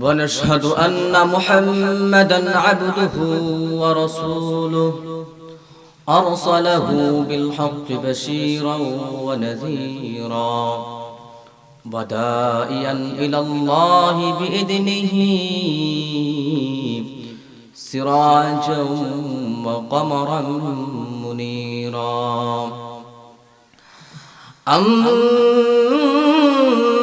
ونشهد أن محمدا عبده ورسوله. أرسله بالحق بشيرا ونذيرا. ودائيا إلى الله بإذنه. سراجا وقمرا منيرا. أما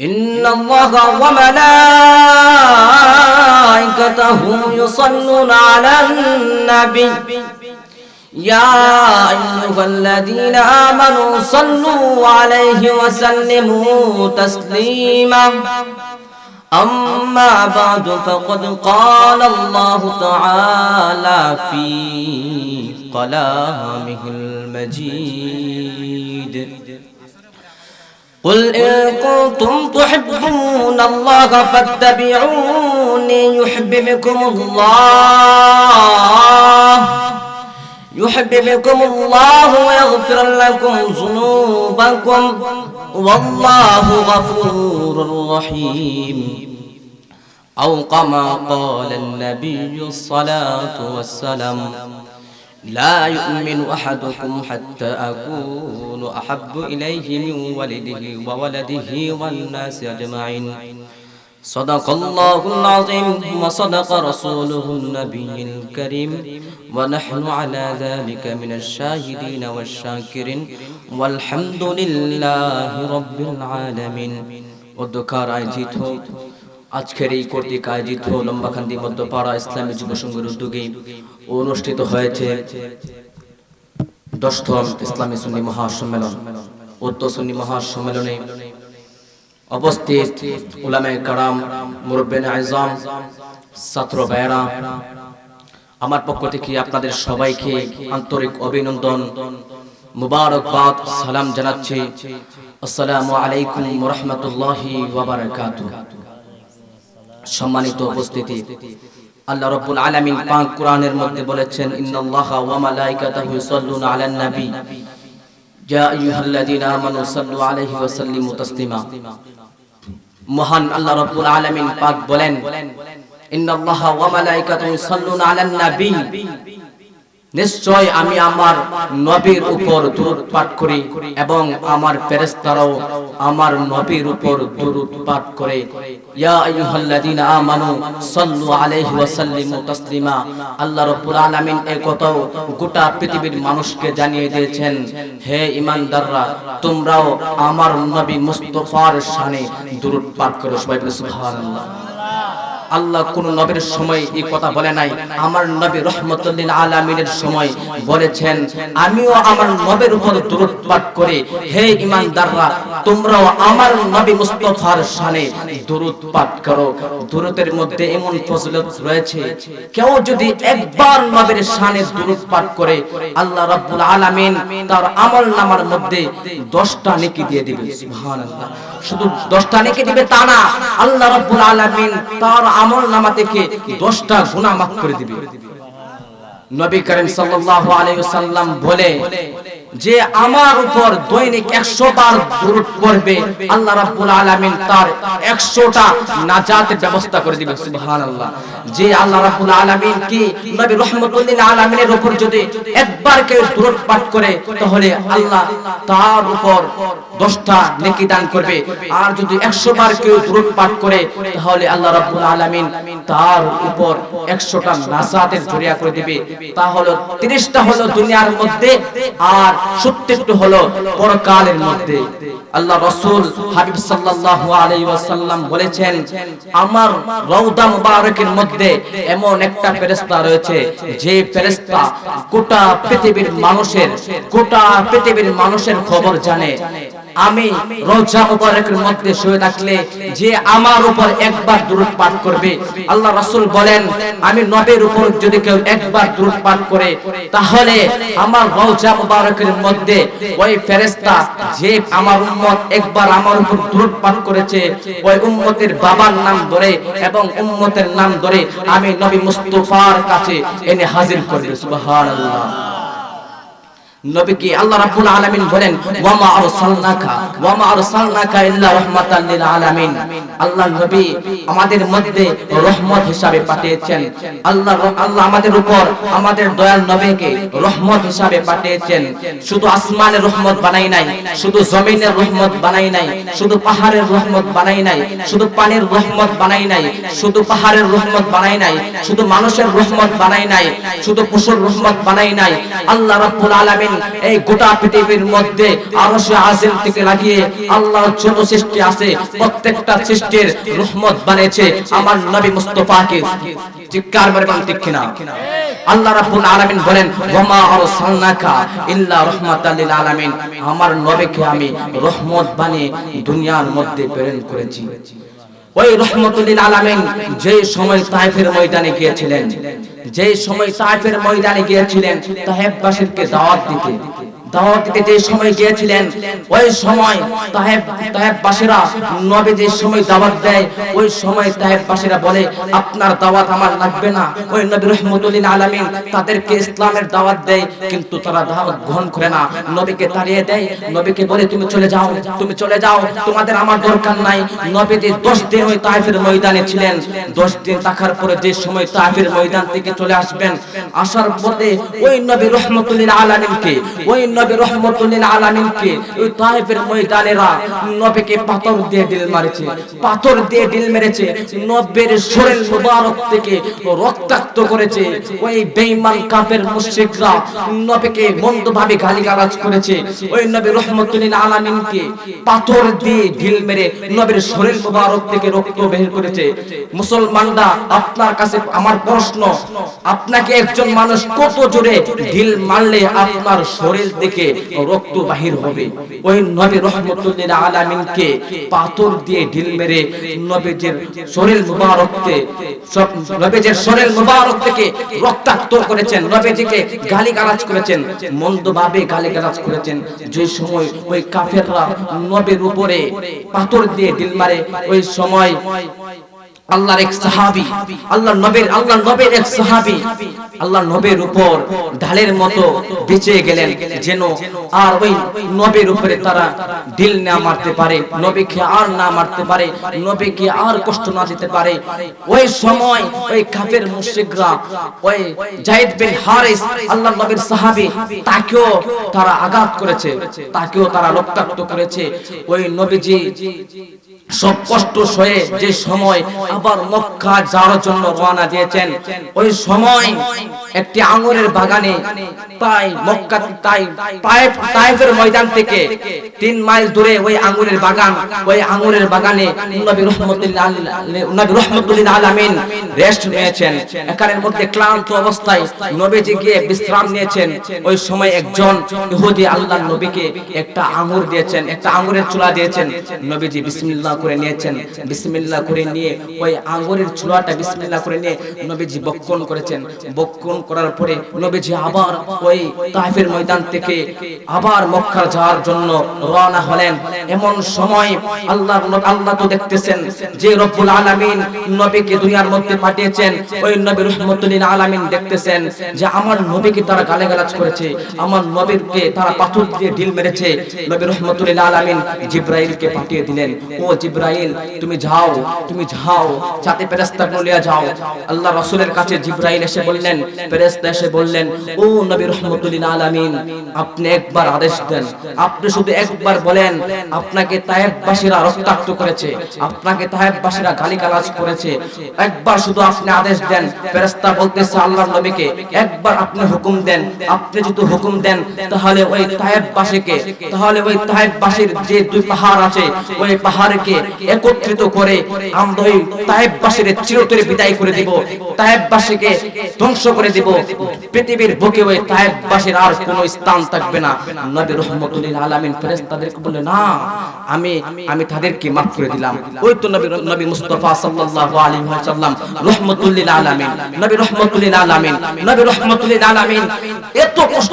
إن الله وملائكته يصلون على النبي. يا أيها الذين آمنوا صلوا عليه وسلموا تسليما. أما بعد فقد قال الله تعالى في كلامه المجيد. قل إن كنتم تحبون الله فاتبعوني يحببكم الله يحببكم الله ويغفر لكم ذنوبكم والله غفور رحيم أو كما قال النبي الصلاة والسلام لا يؤمن أحدكم حتى أكون أحب إليه من ولده وولده والناس أجمعين صدق الله العظيم وصدق رسوله النبي الكريم ونحن على ذلك من الشاهدين والشاكرين والحمد لله رب العالمين অধ্যক্ষার আয়োজিত আজকের এই কর্তৃক আয়োজিত লম্বাখান্দি মধ্যপাড়া ইসলামী যুব সংঘের উদ্যোগে অনুষ্ঠিত হয়েছে দশম ইসলামী সুন্নি মহাসম্মেলন। উত্তর সুন্নি মহাসম্মেলনে উলামে কারাম, মুরব্বেন ছাত্র ভাইরা আমার পক্ষ থেকে আপনাদের সবাইকে আন্তরিক অভিনন্দন, মুবারকবাদ, সালাম জানাচ্ছি। আসসালামু আলাইকুম রহমতুল্লাহি সম্মানিত উপস্থিতি। আল্লাহ রাব্বুল আলামিন পাক কোরআনের মধ্যে বলেছেন, ইন্নাল্লাহা ওয়া মালাইকাতাহু ইউসাল্লুনা আলান নবী। ইয়া আইয়ুহাল্লাযীনা আমানু সাল্লু আলাইহি ওয়া সাল্লিমু তাসলিমা। মহান আল্লাহ রাব্বুল আলামিন পাক বলেন, ইন্নাল্লাহা ওয়া মালাইকাতাহু ইউসাল্লুনা আলান নবী। নিশ্চয় আমি আমার নবীর উপর দরুদ পাঠ করি এবং আমার ফেরেশতারাও আমার নবীর উপর দরুদ পাঠ করে। ইয়া আইয়ুহাল্লাযীনা আমানু সাল্লু আলাইহি ওয়া সাল্লিমু তাসলিমা। আল্লাহ রাব্বুল আলামিন এই কথাও গোটা পৃথিবীর মানুষকে জানিয়ে দিয়েছেন, হে ঈমানদাররা, তোমরাও আমার নবী মুস্তাফার শানে দরুদ পাঠ করো। সবাই সুবহানাল্লাহ। আল্লাহ কোন নবীর সময় এই কথা বলে নাই। আমার নবী রহমতুল্লিল আলামিনের সময় বলেছেন, আমিও আমার নবীর উপর দরুদ করে। হে ইমানদাররা, তোমরাও আমার নবী মুস্তাফার শানে দরুদ করো। দরুদের মধ্যে এমন ফজিলত রয়েছে, কেউ যদি একবার নবীর শানে দরুদ করে, আল্লাহ রাব্বুল আলামিন তার আমল নামার মধ্যে 10টা নেকি দিয়ে দিবে। সুবহানাল্লাহ। শুধু 10টা নেকি দিবে তা না, আল্লাহ রাব্বুল আলামিন তার আমল নামা থেকে দশটা গুণা মাফ করে দিবে। নবী করিম সাল্লাল্লাহু আলাইহি ওয়াসাল্লাম বলে যে আমার উপর দৈনিক একশো বার দূরত পড়বে, আল্লাহ রাব্বুল আলামিন তার একশোটা নাজাতের ব্যবস্থা করে দিবে সুবহানাল্লাহ। যে আল্লাহ রাব্বুল আলামিন কি, নবী রহমতুল্লিল আলামিনের উপর যদি একবার কেউ দূরত পাঠ করে, তাহলে আল্লাহ তার উপর দশটা নেকি দান করবে। আর যদি একশো বার কেউ দূরত পাঠ করে, তাহলে আল্লাহ রাব্বুল আলামিন তার উপর একশোটা নাজাতের জরিয়া করে দিবে। তা হলো, তিরিশটা হলো দুনিয়ার মধ্যে, আর সত্তরটা হলো পরকালের মধ্যে। আল্লাহ রসুল হাবিব সাল্লাল্লাহু আলাইহি ওয়াসাল্লাম বলেছেন, আমার রওদা মুবারকের মধ্যে এমন একটা ফেরেশতা রয়েছে, যে ফেরেশতা গোটা পৃথিবীর মানুষের, গোটা পৃথিবীর মানুষের খবর জানে। আমি রোজা মুবারকের মধ্যে শুয়ে থাকলে যে আমার উপর একবার দূরত পাঠ করবে। আল্লাহ রাসূল বলেন, আমি নবের উপর যদি কেউ একবার দূরত পাঠ করে, তাহলে আমার রোজা মুবারকের মধ্যে ওই ফেরেশতা যে আমার উম্মত একবার আমার উপর দূরত পাঠ করেছে, ওই উম্মতের বাবার নাম ধরে এবং উম্মতের নাম ধরে আমি নবী মুস্তাফার কাছে এনে হাজির করবে। সুবহানাল্লাহ। নবীকে আল্লাহ রাব্বুল আলামিন বলেন, ওয়ামা আরসালনাকা ওয়ামা আরসালনাকা ইল্লা রাহমাতাল লিল আলামিন। আল্লাহ নবী আমাদের মধ্যে রহমত হিসাবে পাঠিয়েছেন। আল্লাহ আল্লাহ আমাদের উপর আমাদের দয়াল নবীকে রহমত হিসাবে পাঠিয়েছেন। শুধু আসমানের রহমত বানাই নাই, শুধু জমিনের রহমত বানাই নাই, শুধু পাহাড়ের রহমত বানাই নাই, শুধু পানির রহমত বানাই নাই, শুধু পাহাড়ের রহমত বানাই নাই, শুধু মানুষের রহমত বানাই নাই, শুধু পশুর রহমত বানাই নাই। আল্লাহ রাব্বুল আলামিন এই গোটা পৃথিবীর মধ্যে আরশে আজিম থেকে লাগিয়ে আল্লাহর যত সৃষ্টি আছে, প্রত্যেকটা সৃষ্টির রহমত বানিয়েছে আমার নবী মুস্তাফাকে। ঠিক কিনা? আল্লাহ রাব্বুল আলামিন বলেন ওয়ামা আরসালনাকা ইল্লা রাহমাতাল লিল আলামিন। আমার নবীকে আমি রহমত বানিয়ে দুনিয়ার মধ্যে প্রেরণ করেছি। ওই রহমতুল্লিল আলামিন যে সময় তাইফের ময়দানে গিয়েছিলেন, যে সময় তাইফের ময়দানে গিয়েছিলেন তাহেববাসীকে দাওয়াত দিতে। তুমি চলে যাও, তুমি চলে যাও, তোমাদের আমার দরকার নাই। নবী যে 10 দিন ওই ময়দানে ছিলেন 10 দিন থাকার পরে যে সময় তাইফের ময়দান থেকে চলে আসবেন, আসার পথে ওই নবী রহমতুল্লিল আলামিনকে, ওই নবী রহমতুল্লিল আলামিনকে ওই তাইফের ময়দানেরা নবীকে পাথর দিয়ে ডিল মারেছে, পাথর দিয়ে ডিল মেরেছে, নবীর শরীর মুবারক থেকে রক্তাক্ত করেছে। ওই বেঈমান কাফের মুশরিকরা নবীকে মন্দভাবে গালিগালাজ করেছে। ওই নবী রহমতুল্লিল আলামিনকে পাথর দিয়ে ঢিল মেরে নবীর শরীর মুবারক থেকে রক্ত বের করেছে। মুসলমানরা, আপনার কাছে আমার প্রশ্ন, আপনাকে একজন মানুষ কত জোরে ঢিল মারলে আপনার শরীর থেকে রক্ত বাহির হবে। ওই নবী রহমতুল্লিল আলামিনকে পাথর দিয়ে ঢিল মেরে নবীজির শরীর মুবারককে সব নবীজির শরীর মুবারক থেকে রক্তাক্ত করেছেন। নবীজিকে গালিগালাজ করেছেন, মন্দভাবে গালিগালাজ করেছেন। যে সময় ওই কাফেররা নবীর উপরে পাথর দিয়ে ঢিল মারে, ওই সময় আল্লাহর এক সাহাবী আল্লাহ নবীর আল্লাহ নবীর এক সাহাবী আল্লাহ নবীর উপর ঢালের মতো বেঁচে গেলেন যেন আর ওই নবীর উপরে তারা ঢিল না মারতে পারে, নবীকে আর না মারতে পারে, নবীকে আর কষ্ট না দিতে পারে। ওই সময় ওই কাফের মুশরিকরা, ওই জায়েদ বিন হারিস আল্লাহ নবীর সাহাবী, তাকেও তারা আঘাত করেছে, তাকেও তারা রক্তাক্ত করেছে। ওই নবীজি সব কষ্ট সয়ে যে সময় আবার মক্কা যাওয়ার জন্য রওনা দিয়েছেন, ওই সময় একটি আঙ্গুরের বাগানে তাই মক্কা তাই তাইফ তাইফের ময়দান থেকে তিন মাইল দূরে ওই আঙ্গুরের বাগান, ওই আঙ্গুরের বাগানে নবী রহমতুল্লাহ নবী রহমতুল্লাহ আলামিন রেস্ট নিয়েছেন। এখানের মধ্যে ক্লান্ত অবস্থায় নবীজি গিয়ে বিশ্রাম নিয়েছেন। ওই সময় একজন ইহুদি আল্লাহর নবীকে একটা আঙ্গুর দিয়েছেন, একটা আঙ্গুরের চুলা দিয়েছেন। নবীজি বিসমিল্লাহ করে নিয়েছেন। বিসমিল্লাহ করে নিয়ে ওই আঙ্গুরের ছোড়াটা বিসমিল্লাহ করে নিয়ে নবীজি বক্ষণ করেছেন। বক্ষণ করার পরে নবীজি আবার ওই তাইফের ময়দান থেকে আবার মক্কা যাওয়ার জন্য রওনা হলেন। এমন সময় আল্লাহ আল্লাহ তো দেখতেছেন যে রব্বুল আলামিন নবীকে দুনিয়ার মধ্যে পাঠিয়েছেন। ওই নবী রহমতুল আলামিন দেখতেছেন যে আমার নবীকে তারা গালাগালাজ করেছে। আমার নবীকে তারা পাথর দিয়ে ঢিল মেরেছে। নবী রহমতুল আলামিন জিব্রাইলকে পাঠিয়ে দিলেন। ও জিব্রাইল, তুমি যাও তুমি যাও সাথে ফেরেশতা নিয়ে যাও। আল্লাহ রাসূলের কাছে জিব্রাইল এসে বললেন, ফেরেশতা এসে বললেন, ও নবী রহমতুল আলামিন, আপনি একবার আদেশ দেন, আপনি শুধু একবার বলেন, আপনাকে তায়েববাসীরা রক্তাক্ত করেছে, আপনাকে তায়েববাসীরা গালিগালাজ করেছে। একবার শুধু আপনি আদেশ দেন, ফেরেশতা বলতেছে আল্লাহর নবীকে, একবার আপনি হুকুম দেন, আপনি যদি হুকুম দেন, তাহলে ওই তায়েববাসীকে, তাহলে ওই তায়েববাসীর যে দুই পাহাড় আছে, ওই পাহাড়কে একত্রিত করে আমরা ওই তায়েববাসীর চিরতরে বিদায় করে দিব। তায়েববাসীকে ধ্বংস করে দিব। পৃথিবীর বুকে ওই তায়েববাসীর আর কোনো স্থান থাকবে না। নবী রহমতুল্লাহ আলামিন ফেরেশতাদেরকে বলে না, আমি আমি তাদেরকে মাফ করে দিলাম। ওই তো নবী নবী মুস্তাফা সাল্লাল্লাহু আলাইহি ওয়াসাল্লাম, রহমতুল্লিল আলামিন, নবী রহমতুল্লিল আলামিন, নবী রহমতুল্লিল আলামিন, এত কষ্ট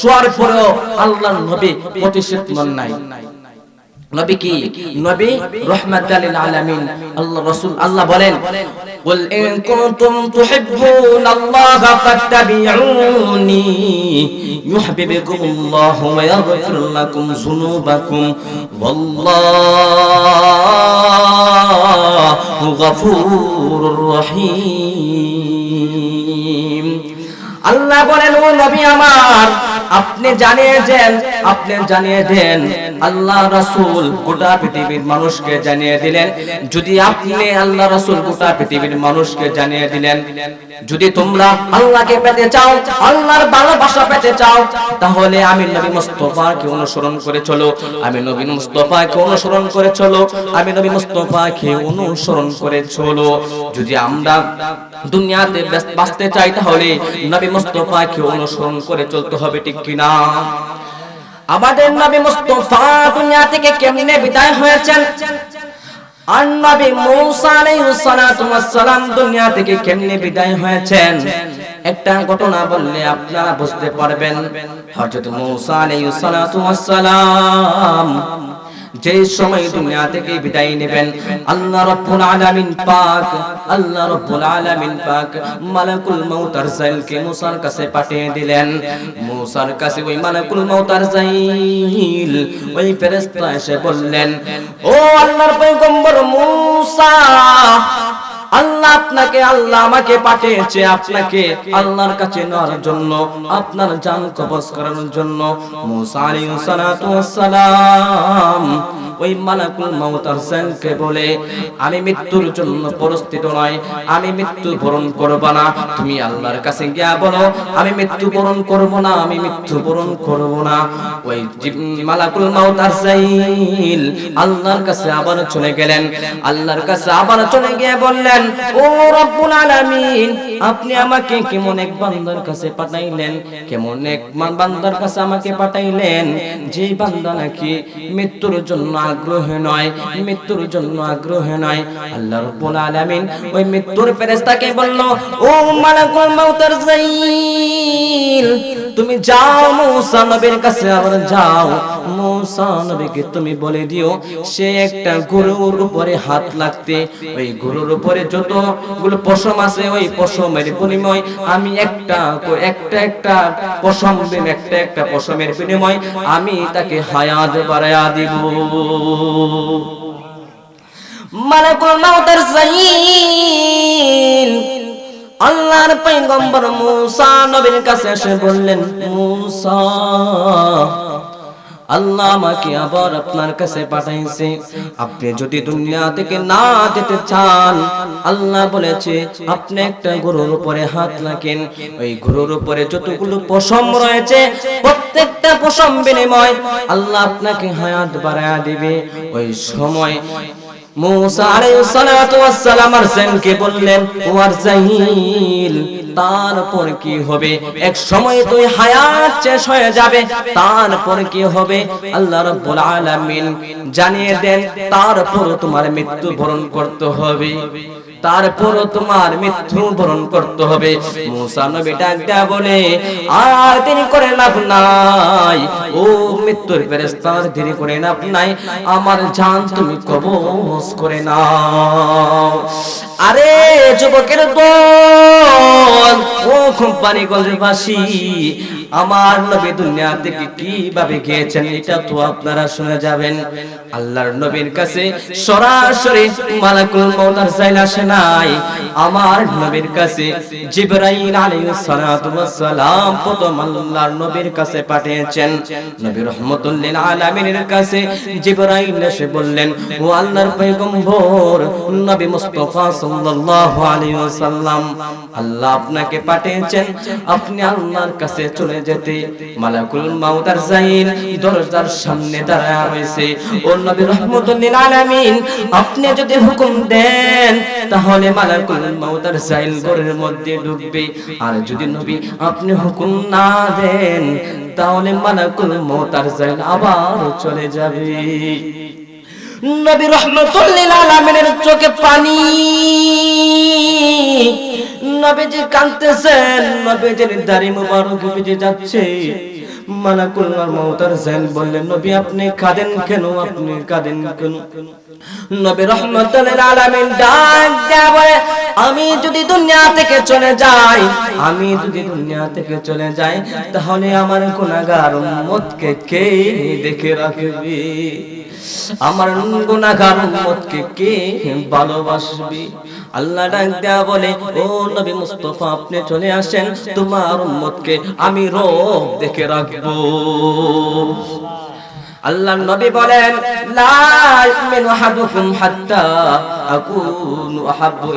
শোয়ার পরেও আল্লাহর নবী প্রতিশোধ নন নাই। নবী কি? নবী? রহমাতালিল আলামিন। আল্লাহ রাসূল আল্লাহ বলেন, কুল ইন কুনতুম তুহিব্বুনাল্লাহ ফাত্তাবিউনি ইউহিব্বুকুমুল্লাহু ওয়া ইয়াগফির লাকুম যুনুবাকুম ওয়াল্লাহু গফুরুর রহিম. আল্লাহ বলেন, ও নবী আমার আপনি জানিয়ে দেন, আপনি জানিয়ে দেন। আল্লাহ রাসূল গোটা পৃথিবীর মানুষকে জানিয়ে দিলেন। যদি আপনি আল্লাহ রাসূল গোটা পৃথিবীর মানুষকে জানিয়ে দিলেন যদি তোমরা আল্লাহকে পেতে চাও, আল্লাহর ভালোবাসা পেতে চাও, তাহলে আমি নবী মুস্তাফাকে অনুসরণ করে চলো, আমি নবী মুস্তাফাকে অনুসরণ করে চলো, আমি নবী মুস্তাফাকে অনুসরণ করে চলো। যদি আমরা দুনিয়াতে বাঁচতে চাই, তাহলে নবী মুস্তাফাকে অনুসরণ করে চলতে হবে, ঠিক কিনা? আমাদের নবী মুস্তাফা দুনিয়া থেকে কেমনে বিদায় হয়েছেন? আর নবী মূসা দুনিয়া থেকে কেমনে বিদায় হয়েছেন? একটা ঘটনা বললে আপনারা বুঝতে পারবেন। হযরত মৌসা আলাইহিস সালাম যে সময় দুনিয়া থেকে বিদায় নেবেন, আল্লাহ রাব্বুল আলামিন পাক, আল্লাহ রাব্বুল আলামিন পাক মালাকুল মউত আরসালকে মুসার কাছে পাঠিয়ে দিলেন। মুসার কাছে ওই মালাকুল মউত আরসাইল ওই ফেরেশতা এসে বললেন, ও আল্লাহর পয়গম্বর মুসা আল্লাহ আপনাকে, আল্লাহ আমাকে পাঠিয়েছে আপনাকে আল্লাহর কাছে নেওয়ার জন্য, আপনার জান কবজ করানোর জন্য। মুসা আলাইহিস সালাম ওই মালাকুল মাউত আরসালকে বলে, আমি মৃত্যুর জন্য প্রস্তুত নয়, আমি মৃত্যু বরণ করব না। তুমি আল্লাহর কাছে গিয়া বলো, আমি মৃত্যু বরণ করব না, আমি মৃত্যু বরণ করব না। ওই মালাকুল মাউত আরসাইল আল্লাহর কাছে আবার চলে গেলেন। আল্লাহর কাছে আবার চলে গিয়ে বললেন, ও রব্বুল আলামিন, আপনি আমাকে কেমন এক বান্দার কাছে পাঠাইলেন? কেমন এক বান্দার কাছে আমাকে পাঠাইলেন? যে বান্দা নাকি মৃত্যুর জন্য আগ্রহ নয়, মৃত্যুর জন্য আগ্রহ নয়। আল্লাহ রব্বুল আলামিন ওই মৃত্যুর ফেরেশতাকে বলল, ও মালাকুল মাউতার জাইল তুমি যাও মূসা নবীর কাছে, আবার যাও মূসা নবীকে তুমি বলে দিও, সে একটা গরুর উপরে হাত লাগতে, ওই গরুর উপরে যতগুলো পশম আছে, ওই পশমের বিনিময় আমি একটা একটা একটা পশম একটা একটা পশমের বিনিময় আমি তাকে হায়াত বাড়ায়া দিব। মালাকুল মাউতের জাইল, আল্লাহর পয়গম্বর মূসা নবীর কাছে এসে বললেন, মূসা আল্লাহ আমাকে আবার আপনার কাছে পাঠাইছে। আপনি যদি দুনিয়া থেকে না যেতে চান, আল্লাহ বলেছে, আপনি একটা গরুর উপরে হাত রাখেন। ওই গরুর উপরে যতগুলো পশম রয়েছে, প্রত্যেকটা পশম বিনিময় আল্লাহ আপনাকে হায়াত বাড়ায়া দিবে। ওই সময় তারপর কি হবে? এক সময় তুই হায়াত শেষ হয়ে যাবে, তারপর কি হবে? আল্লাহ রাব্বুল জানিয়ে দেন তারপর তোমার মৃত্যু বরণ করতে হবে। তারপর তোমার মৃত্যু বরণ করতে হবে। বলে, আর ও মৃত্যুর আমার জান তুমি কবজ করে নাও। আরে যুবকের দল, ও কোম্পানি গঞ্জবাসী আমার নবী দুনিয়া থেকে কীভাবে গিয়েছেন, এটা তো আপনারা শুনে যাবেন। আল্লাহর নবীর কাছে সরাসরি মালাকুল মউত আর যাইল আসে নাই। আমার নবীর কাছে জিবরাইল আলাইহিস সালাতু ওয়াস সালাম প্রথম আল্লাহর নবীর কাছে পাঠিয়েছেন। নবী রহমাতুল লিল আলামিনের কাছে জিবরাইল এসে বললেন, ও আল্লাহর পয়গম্বর, নবী মুস্তাফা সাল্লাল্লাহু আলাইহি ওয়াসাল্লাম, আল্লাহ আপনাকে পাঠিয়েছেন। আপনি আল্লাহর কাছে চলে যেতে। মালাকুল মাউত আর যাইল দরজার সামনে দাঁড়ায় রয়েছে। ও নবী রহমাতুল লিল আলামিন, আপনি যদি হুকুম দেন, তাহলে মালাকুল মাউত আর যাইল ঘরের মধ্যে ঢুকবে। আর যদি নবী আপনি হুকুম না দেন, তাহলে মালাকুল মাউত আর যাইল আবার চলে যাবে। নবী রহমতুল্লিল আলামিনের চোখে পানি। নবীজি কাঁদতেছেন, নবীজির দাড়ি মুবারক ভিজে যাচ্ছে। মালাকুল মাউতার জাইল বললেন, নবী, আপনি কাঁদেন কেন? আপনি কাঁদেন কেন? নবী রহমতুল্লিল আলামিন ডাক দেয়া বলে, আমি যদি দুনিয়া থেকে চলে যাই, আমি যদি দুনিয়া থেকে চলে যাই, তাহলে আমার গুনাহগার উম্মতকে কে দেখে রাখবে? আমার গুনাহগার উম্মতকে কে ভালোবাসবে? আল্লাহ ডাক দেয়া বলে, ও নবী মুস্তাফা, আপনি চলে আসেন। তোমার উম্মতকে আমি রব দেখে রাখব। আল্লাহ নবী বলেন, লা ইউমিনু আহাদুকুম হাত্তা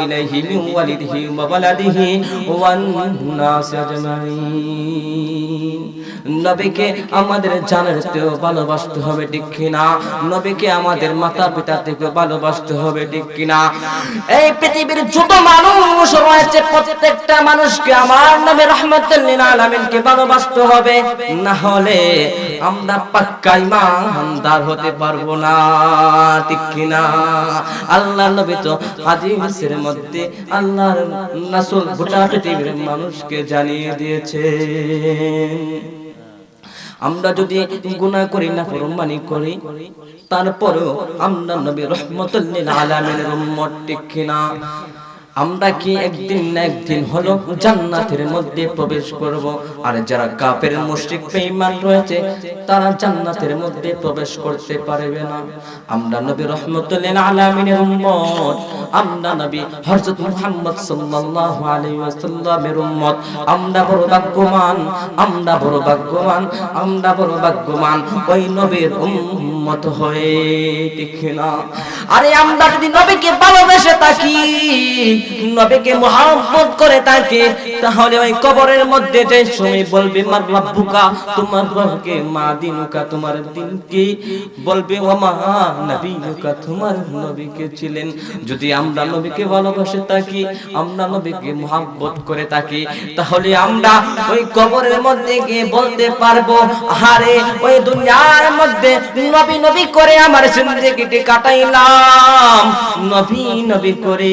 ইলাইহি মিন ওয়ালিদিহি ওয়া ওয়ালাদিহি ওয়ান নাস আজমাইন নবীকে আমাদের জানের থেকেও ভালোবাসতে হবে, ঠিক কিনা? নবীকে আমাদের মাতা পিতা থেকে ভালোবাসতে হবে, ঠিক কিনা? এই পৃথিবীর যত মানুষ রয়েছে, প্রত্যেকটা মানুষকে আমার নবী রহমতুল লিল আলামিনকে ভালোবাসতে হবে। না হলে আমরা পাক্কা ইমানদার হতে পারব না, ঠিক কিনা? আল্লাহ নবী তো হাদিসের মধ্যে আল্লাহর রাসূল গোটা পৃথিবীর মানুষকে জানিয়ে দিয়েছে। আমরা যদি গুনাহ করি না ফরমানি করি, তারপরেও আমরা নবী রহমতুল লিল আলামিনের উম্মত ঠিক কিনা? আমরা কি একদিন না একদিন হলো জান্নাতের মধ্যে প্রবেশ করব? আর যারা কাফের মুশরিক বেঈমান রয়েছে তারা জান্নাতের মধ্যে প্রবেশ করতে পারবে না। আমরা নবী রহমতুল আলামিনের উম্মত। আমরা নবী হযরত মুহাম্মদ সাল্লাল্লাহু আলাইহি ওয়াসাল্লামের উম্মত। আমরা বড় ভাগ্যবান, আমরা বড় ভাগ্যবান, আমরা বড় ভাগ্যবান। ওই নবীর উম্মত হয়ে ঠিক আরে আমরা যদি নবীকে ভালোবেসে থাকি, নবীকে মোহাম্মত করে থাকে, তাহলে ওই কবরের মধ্যে যে সময় বলবে, মার রাব্বুকা, তোমার রবকে মা দিনুকা, তোমার দিন বলবে ও মা নবীনুকা, তোমার নবীকে ছিলেন। যদি আমরা নবীকে ভালোবাসে থাকি, আমরা নবীকে মোহাম্মত করে থাকি, তাহলে আমরা ওই কবরের মধ্যে গিয়ে বলতে পারব আরে ওই দুনিয়ার মধ্যে নবী নবী করে আমার জিন্দেগিটি কাটাইলাম, নবী নবী করে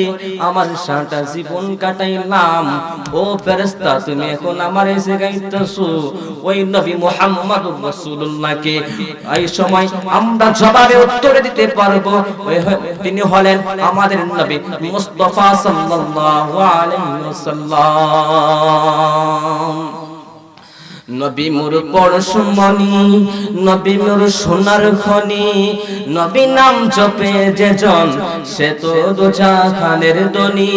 আমার সারাটা জীবন কাটাইলাম। ও ফেরেশতা, তুমি এখন আমার এসে গাইতেছো ওই নবী মুহাম্মদ রাসূলুল্লাহকে এই সময় আমরা জবাবে উত্তর দিতে পারব। তিনি হলেন আমাদের নবী মুস্তাফা সাল্লাল্লাহু আলাইহি ওয়াসাল্লাম। নবী মোর পরশুমণি নবী মোর সোনার খনি, নবী নাম জপে যে জন, সে তো দোজা খানের দনি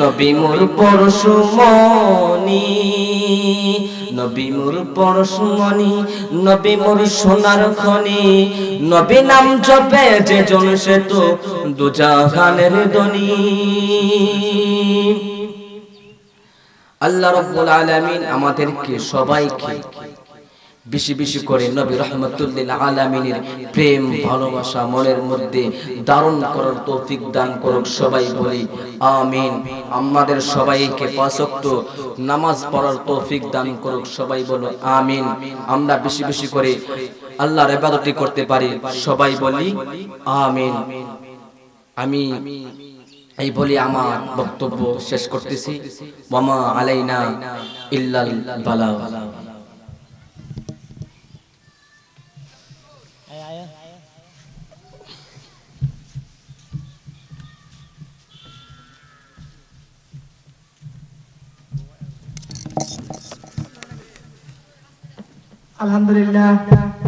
নবী মোর পরশুমণি নবী মোর পরশমণি নবী মোর সোনার খনি। নবী নাম জপে যে জন সে তো দোজা খানের দনি আল্লাহ রব্বুল আলামিন আমাদেরকে সবাইকে বেশি বেশি করে নবী রহমতুল্লিল আলামিনের প্রেম, ভালোবাসা মনের মধ্যে ধারণ করার তৌফিক দান করুক সবাই বলি, আমিন। আমাদের সবাইকে পাঁচক্ত নামাজ পড়ার তৌফিক দান করুক সবাই বলো, আমিন। আমরা বেশি বেশি করে আল্লাহর ইবাদতই করতে পারি, সবাই বলি, আমিন। আমি এই বলি আমার বক্তব্য শেষ করতেছি। মামা আলাইনা ইল্লাল বালাগ। Alhamdulillah.